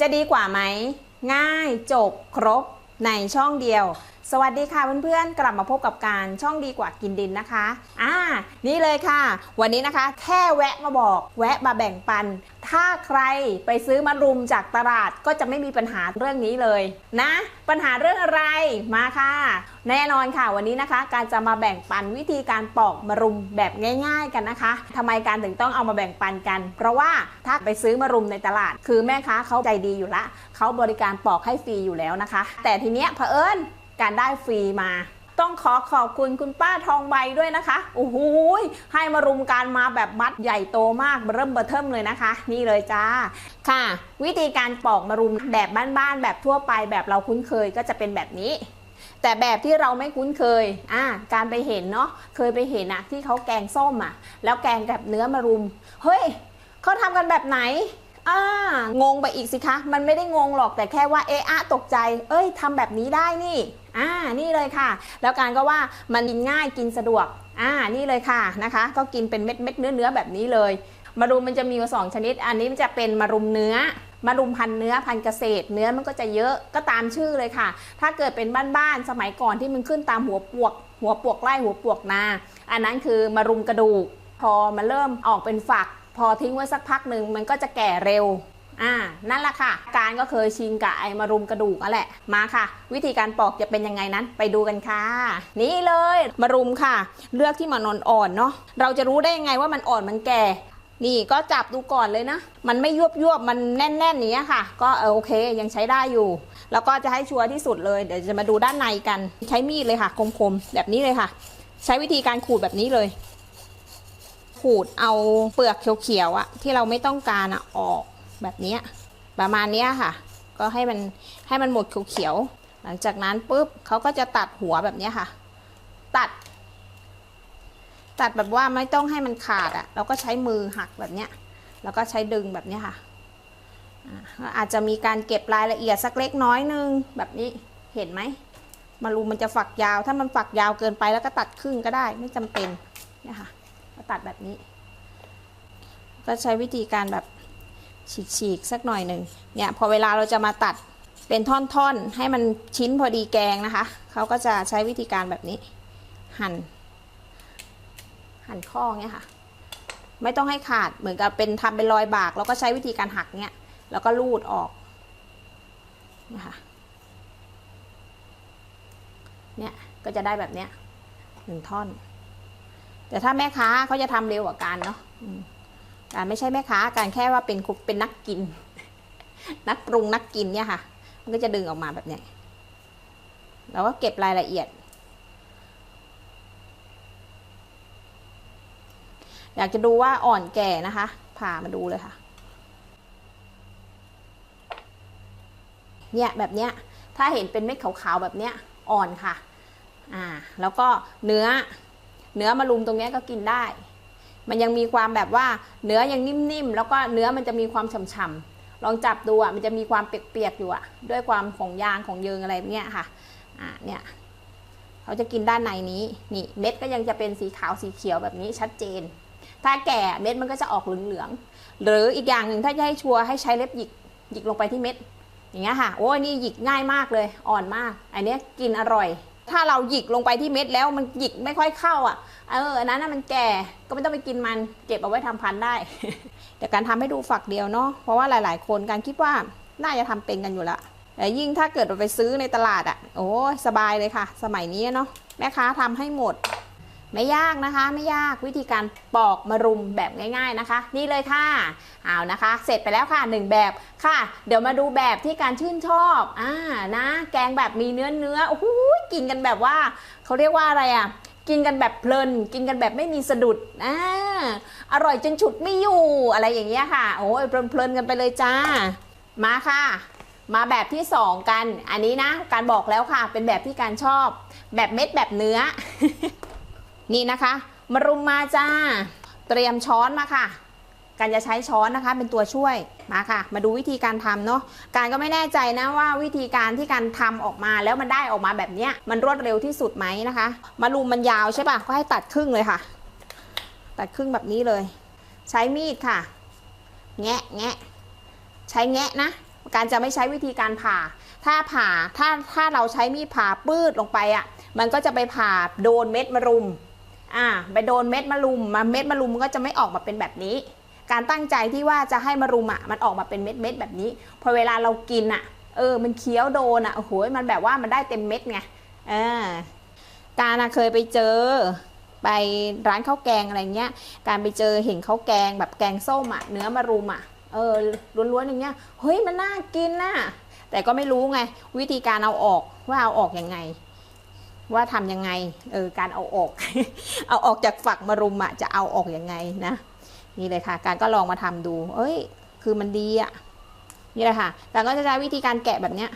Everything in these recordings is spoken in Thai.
จะดีกว่าไหม ง่ายจบครบในช่องเดียว สวัสดีค่ะเพื่อนๆ กลับมาพบกับการช่องดีกว่ากินดินนะคะ อ่า นี่เลยค่ะ วันนี้นะคะ แค่แวะมาบอก แวะมาแบ่งปัน ถ้าใครไปซื้อมารุมจากตลาดก็จะไม่มีปัญหาเรื่องนี้เลยนะ ปัญหาเรื่องอะไรมาค่ะ แน่นอนค่ะวันนี้นะคะ การจะมาแบ่งปันวิธีการปอกมารุมแบบง่าย ๆ กันนะคะทำไมการถึงต้องเอามาแบ่งปันกัน เพราะว่าถ้าไปซื้อมารุมในตลาด คือแม่ค้าเขาใจดีอยู่ละเขาบริการปอกให้ฟรีอยู่แล้วนะคะ แต่ทีเนี้ยเผอิญ การได้ฟรีมา ต้องขอขอบคุณคุณป้าทองใบด้วยนะคะโอ้โหยให้มารุมการมาแบบมัดใหญ่โตมากเริ่มเบอร์เทิมเลยนะคะ นี่เลยจ้าค่ะ วิธีการปอกมารุมแบบบ้านๆแบบทั่วไปแบบเราคุ้นเคยก็จะเป็นแบบนี้แต่แบบที่เราไม่คุ้นเคย อ่า การไปเห็นเนาะ เคยไปเห็นอะที่เขาแกงส้มอะแล้วแกงกับเนื้อมารุม เฮ้ย เขาทำกันแบบไหน อ่า งงไปอีกสิคะ มันไม่ได้งงหรอกแต่แค่ว่าเอะอะตกใจ เอ้ยทำแบบนี้ได้นี่ อ่านี่เลยค่ะ แล้วการก็ว่ามันกินง่ายกินสะดวกอ่านี่เลยค่ะนะคะ ก็กินเป็นเม็ดเม็ดเนื้อเนื้อแบบนี้เลยมารุมมันจะมีอยู่สองชนิด อันนี้มันจะเป็นมารุมเนื้อมารุมพันเนื้อพันเกษตร เนื้อมันก็จะเยอะก็ตามชื่อเลยค่ะ ถ้าเกิดเป็นบ้านๆสมัยก่อนที่มันขึ้นตามหัวปวก หัวปวกไร่หัวปวกนา อันนั้นคือมารุมกระดูก พอมันเริ่มออกเป็นฝัก พอทิ้งไว้สักพักหนึ่งมันก็จะแก่เร็ว อ่า นั่นแหละค่ะ การก็เคยชินกับไอ้มารุมกระดูกนั่นแหละ มาค่ะ วิธีการปอกจะเป็นยังไงนั้นไปดูกันค่ะ นี่เลยมารุมค่ะ เลือกที่มันอ่อนๆเนาะ เราจะรู้ได้ยังไงว่ามันอ่อนมันแก่ นี่ก็จับดูก่อนเลยนะ มันไม่ยวบยวบมันแน่นๆอย่างเนี้ยค่ะ ก็เออโอเคยังใช้ได้อยู่ แล้วก็จะให้ชัวร์ที่สุดเลย เดี๋ยวจะมาดูด้านในกัน ใช้มีดเลยค่ะ คมๆ แบบนี้เลยค่ะ ใช้วิธีการขูดแบบนี้เลย ขูดเอาเปลือกเขียวๆอะที่เราไม่ต้องการอะออก แบบนี้ประมาณนี้ค่ะ ก็ให้มันให้มันหมดเขียวๆหลังจากนั้นปุ๊บเขาก็จะตัดหัวแบบนี้ค่ะ ตัด ตัดแบบว่าไม่ต้องให้มันขาดอะเราก็ใช้มือหักแบบนี้แล้วก็ใช้ดึงแบบนี้ค่ะอาอาจจะมีการเก็บรายละเอียดสักเล็กน้อยนึงแบบนี้เห็นไหมมารูมันจะฝักยาว ถ้ามันฝักยาวเกินไปแล้วก็ตัดครึ่งก็ได้ไม่จำเป็นเนี่ยค่ะก็ตัดแบบนี้ ก็ใช้วิธีการแบบ ฉีกๆสักหน่อยหนึ่งเนี่ยพอเวลาเราจะมาตัดเป็นท่อนๆ ให้มันชิ้นพอดีแกงนะคะ เขาก็จะใช้วิธีการแบบนี้ หั่น หั่นข้อเงี้ยค่ะ ไม่ต้องให้ขาดเหมือนกับเป็นทำเป็นรอยบาก แล้วก็ใช้วิธีการหักเนี้ยแล้วก็ลูดออกนะคะเนี่ยก็จะได้แบบเนี้ยหนึ่งท่อน แต่ถ้าแม่ค้าเขาจะทำเร็วกว่าการเนาะ การไม่ใช่แม่ค้าการแค่ว่าเป็นคุกเป็นนักกิน นักปรุงนักกินเนี่ยค่ะ มันก็จะดึงออกมาแบบนี้แล้วก็เก็บรายละเอียด อยากจะดูว่าอ่อนแก่นะคะ ผ่ามาดูเลยค่ะ เนี่ยแบบเนี้ย ถ้าเห็นเป็นเม็ดขาวๆแบบเนี้ยอ่อนค่ะ อ่า แล้วก็เนื้อ เนื้อมารุมตรงเนี้ยก็กินได้ มันยังมีความแบบว่าเนื้อยังนิ่มๆ แล้วก็เนื้อมันจะมีความฉ่ำๆ ลองจับดูอะ มันจะมีความเปียกๆ อยู่อะ ด้วยความของยางของเยิงอะไรเนี้ยค่ะ อ่า เนี่ย เขาจะกินด้านในนี้ นี่เม็ดก็ยังจะเป็นสีขาวสีเขียวแบบนี้ชัดเจน ถ้าแก่เม็ดมันก็จะออกเหลืองๆ หรืออีกอย่างหนึ่งถ้าจะให้ชัวร์ให้ใช้เล็บหยิกหยิกลงไปที่เม็ด อย่างเงี้ยค่ะ โอ้ยนี่หยิกง่ายมากเลย อ่อนมาก อันนี้กินอร่อย ถ้าเราหยิกลงไปที่เม็ดแล้วมันหยิกไม่ค่อยเข้าอะ เอออันนั้นนะมันแก่ก็ไม่ต้องไปกินมันเก็บเอาไว้ทำพันธุ์ได้เดี๋ยวการทำให้ดูฝักเดียวเนาะเพราะว่าหลาย ๆ คนการคิดว่าน่าจะทำเป็นกันอยู่ละแต่ยิ่งถ้าเกิดเราไปซื้อในตลาดอะ โอ้สบายเลยค่ะ สมัยนี้เนาะแม่ค้าทำให้หมด ไม่ยากนะคะ ไม่ยากวิธีการปอกมารุมแบบง่าย ๆนะคะ นี่เลยค่ะเอานะคะ เสร็จไปแล้วค่ะหนึ่งแบบค่ะ เดี๋ยวมาดูแบบที่การชื่นชอบอ่านะ แกงแบบมีเนื้อเนื้อโอ้โหกินกันแบบว่าเขาเรียกว่าอะไรอะกินกันแบบเพลิน กินกันแบบไม่มีสะดุดอ่าอร่อยจนฉุดไม่อยู่อะไรอย่างเงี้ยค่ะ โอ้ยเพลินๆกันไปเลยจ้า มาค่ะ มาแบบที่สองกัน อันนี้นะ การบอกแล้วค่ะ เป็นแบบที่การชอบ แบบเม็ดแบบเนื้อ นี่นะคะมารุมมาจ้า เตรียมช้อนมาค่ะ การจะใช้ช้อนนะคะเป็นตัวช่วยมาค่ะ มาดูวิธีการทำเนาะการก็ไม่แน่ใจนะว่าวิธีการที่การทำออกมาแล้วมันได้ออกมาแบบเนี้ยมันรวดเร็วที่สุดไหมนะคะมารุมมันยาวใช่ปะก็ให้ตัดครึ่งเลยค่ะ ตัดครึ่งแบบนี้เลย ใช้มีดค่ะ แงะแงะใช้แงะนะการจะไม่ใช้วิธีการผ่า ถ้าผ่าถ้าถ้าเราใช้มีดผ่าปืดลงไปอะ่ะ มันก็จะไปผ่าโดนเม็ดมะรุม อ่าไปโดนเม็ดมะรุมมาเม็ดมะรุมมันก็จะไม่ออกมาเป็นแบบนี้ การตั้งใจที่ว่าจะให้มะรุมอะมันออกมาเป็นเม็ดเม็ดแบบนี้ พอเวลาเรากินอะ เออ มันเคี้ยวโดนอะโอ้โหมันแบบว่ามันได้เต็มเม็ดไงเออการอะเคยไปเจอไปร้านข้าวแกงอะไรเงี้ย การไปเจอเห็นข้าวแกงแบบแกงส้มอะเนื้อมะรุมอะเออล้วนๆอย่างเงี้ยเฮ้ยมันน่ากินน่ะแต่ก็ไม่รู้ไงวิธีการเอาออกว่าเอาออกยังไง ว่าทำยังไงเออการเอาออก เอาออกจากฝักมะรุมอะจะเอาออกยังไงนะนี่เลยค่ะ การก็ลองมาทำดู เอ้ย คือมันดีอะนี่แหละค่ะการก็จะใช้วิธีการแกะแบบเนี้ย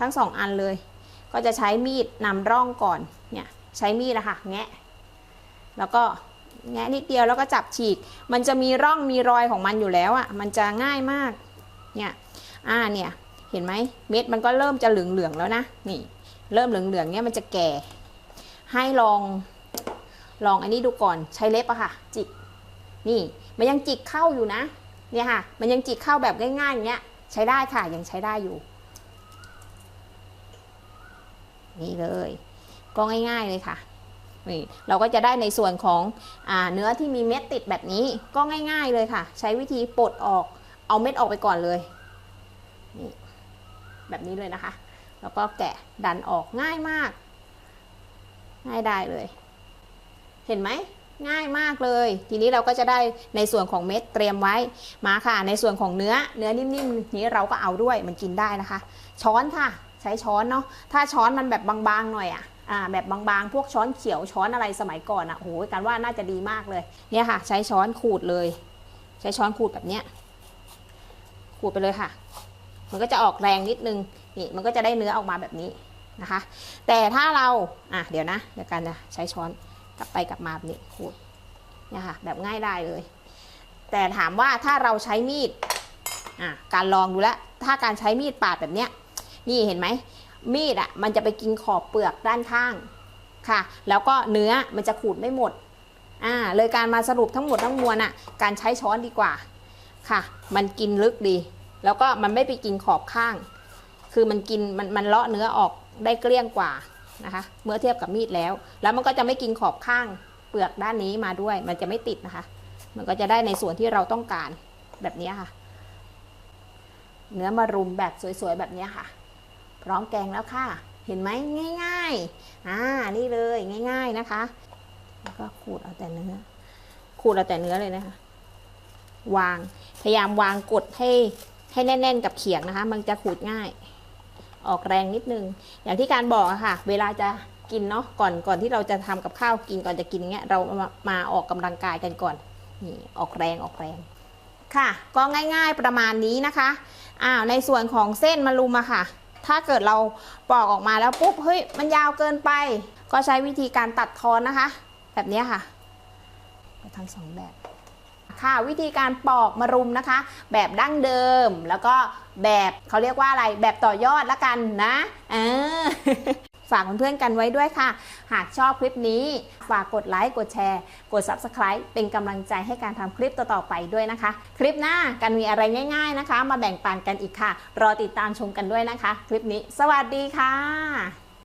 ทั้งสองอันเลย ก็จะใช้มีดนำร่องก่อนเนี่ยใช้มีดนะคะแงะ แล้วก็แงะนิดเดียวแล้วก็จับฉีก มันจะมีร่องมีรอยของมันอยู่แล้วอะ มันจะง่ายมาก เนี่ย อ่า เนี่ย เห็นไหม เม็ดมันก็เริ่มจะเหลืองๆแล้วนะ นี่ เริ่มเหลืองๆเนี่ยมันจะแก่ ให้ลองลองอันนี้ดูก่อนใช้เล็บอะค่ะ จิกนี่มันยังจิกเข้าอยู่นะเนี่ยค่ะ มันยังจิกเข้าแบบง่ายๆอย่างเงี้ยใช้ได้ค่ะยังใช้ได้อยู่ นี่เลย ก็ง่ายๆเลยค่ะนี่เราก็จะได้ในส่วนของอเนื้อที่มีเม็ดติดแบบนี้ก็ง่าย ๆเลยค่ะ ใช้วิธีปลดออกเอาเม็ดออกไปก่อนเลยนี่แบบนี้เลยนะคะ แล้วก็แกะดันออกง่ายมาก ง่ายได้เลย เห็นไหมง่ายมากเลย ทีนี้เราก็จะได้ในส่วนของเม็ดเตรียมไว้มาค่ะ ในส่วนของเนื้อเนื้อนิ่มๆนี้เราก็เอาด้วยมันกินได้นะคะ ช้อนค่ะ ใช้ช้อนเนาะถ้าช้อนมันแบบบางๆหน่อยอะอ่าแบบบางๆ พวกช้อนเขียวช้อนอะไรสมัยก่อนอะโอ้โหกันว่าน่าจะดีมากเลยเนี่ยค่ะ ใช้ช้อนขูดเลย ใช้ช้อนขูดแบบเนี้ยขูดไปเลยค่ะ มันก็จะออกแรงนิดนึง นี่มันก็จะได้เนื้อออกมาแบบนี้นะคะ แต่ถ้าเราอะเดี๋ยวนะเดี๋ยวกันจะใช้ช้อนกลับไปกลับมาแบบนี้ขูดเนี่ยค่ะแบบง่ายได้เลย แต่ถามว่าถ้าเราใช้มีดอะการลองดูแลวถ้าการใช้มีดปาดแบบเนี้ยนี่เห็นไหมมีดอะมันจะไปกินขอบเปลือกด้านข้างค่ะ แล้วก็เนื้อมันจะขูดไม่หมดอ่าเลยการมาสรุปทั้งหมดทั้งมวลอะการใช้ช้อนดีกว่าค่ะ มันกินลึกดี แล้วก็มันไม่ไปกินขอบข้าง คือมันกินมันมันเลาะเนื้อออกได้เกลี้ยงกว่านะคะเมื่อเทียบกับมีดแล้ว แล้วมันก็จะไม่กินขอบข้างเปลือกด้านนี้มาด้วย มันจะไม่ติดนะคะ มันก็จะได้ในส่วนที่เราต้องการแบบนี้ค่ะ เนื้อมารุมแบบสวยๆแบบนี้ค่ะ พร้อมแกงแล้วค่ะ เห็นไหมง่าย ๆอ่านี่เลยง่าย ๆนะคะ แล้วก็ขูดเอาแต่เนื้อ ขูดเอาแต่เนื้อเลยนะคะ วางพยายามวางกดให้ให้แน่น ๆ กับเขียงนะคะ มันจะขูดง่าย ออกแรงนิดนึง อย่างที่การบอกอะค่ะ เวลาจะกินเนาะก่อนก่อนที่เราจะทำกับข้าวกินก่อนจะกินเงี้ยเรามามาออกกำลังกายกันก่อนนี่ออกแรงออกแรงค่ะ ก็ง่าย ๆประมาณนี้นะคะอ้าวในส่วนของเส้นมะรุมอะค่ะ ถ้าเกิดเราปอกออกมาแล้วปุ๊บเฮ้ยมันยาวเกินไป ก็ใช้วิธีการตัดทอนนะคะ แบบนี้ค่ะทั้งสองแบบ ค่ะ วิธีการปอกมะรุมนะคะ แบบดั้งเดิม แล้วก็แบบเขาเรียกว่าอะไรแบบต่อยอดละกันนะเออฝากเพื่อนๆกันไว้ด้วยค่ะ หากชอบคลิปนี้ ฝากกดไลค์ กดแชร์ กด Subscribe เป็นกำลังใจให้การทำคลิปต่อๆไปด้วยนะคะ คลิปหน้ากันมีอะไรง่าย ๆนะคะ มาแบ่งปันกันอีกค่ะ รอติดตามชมกันด้วยนะคะ คลิปนี้ สวัสดีค่ะ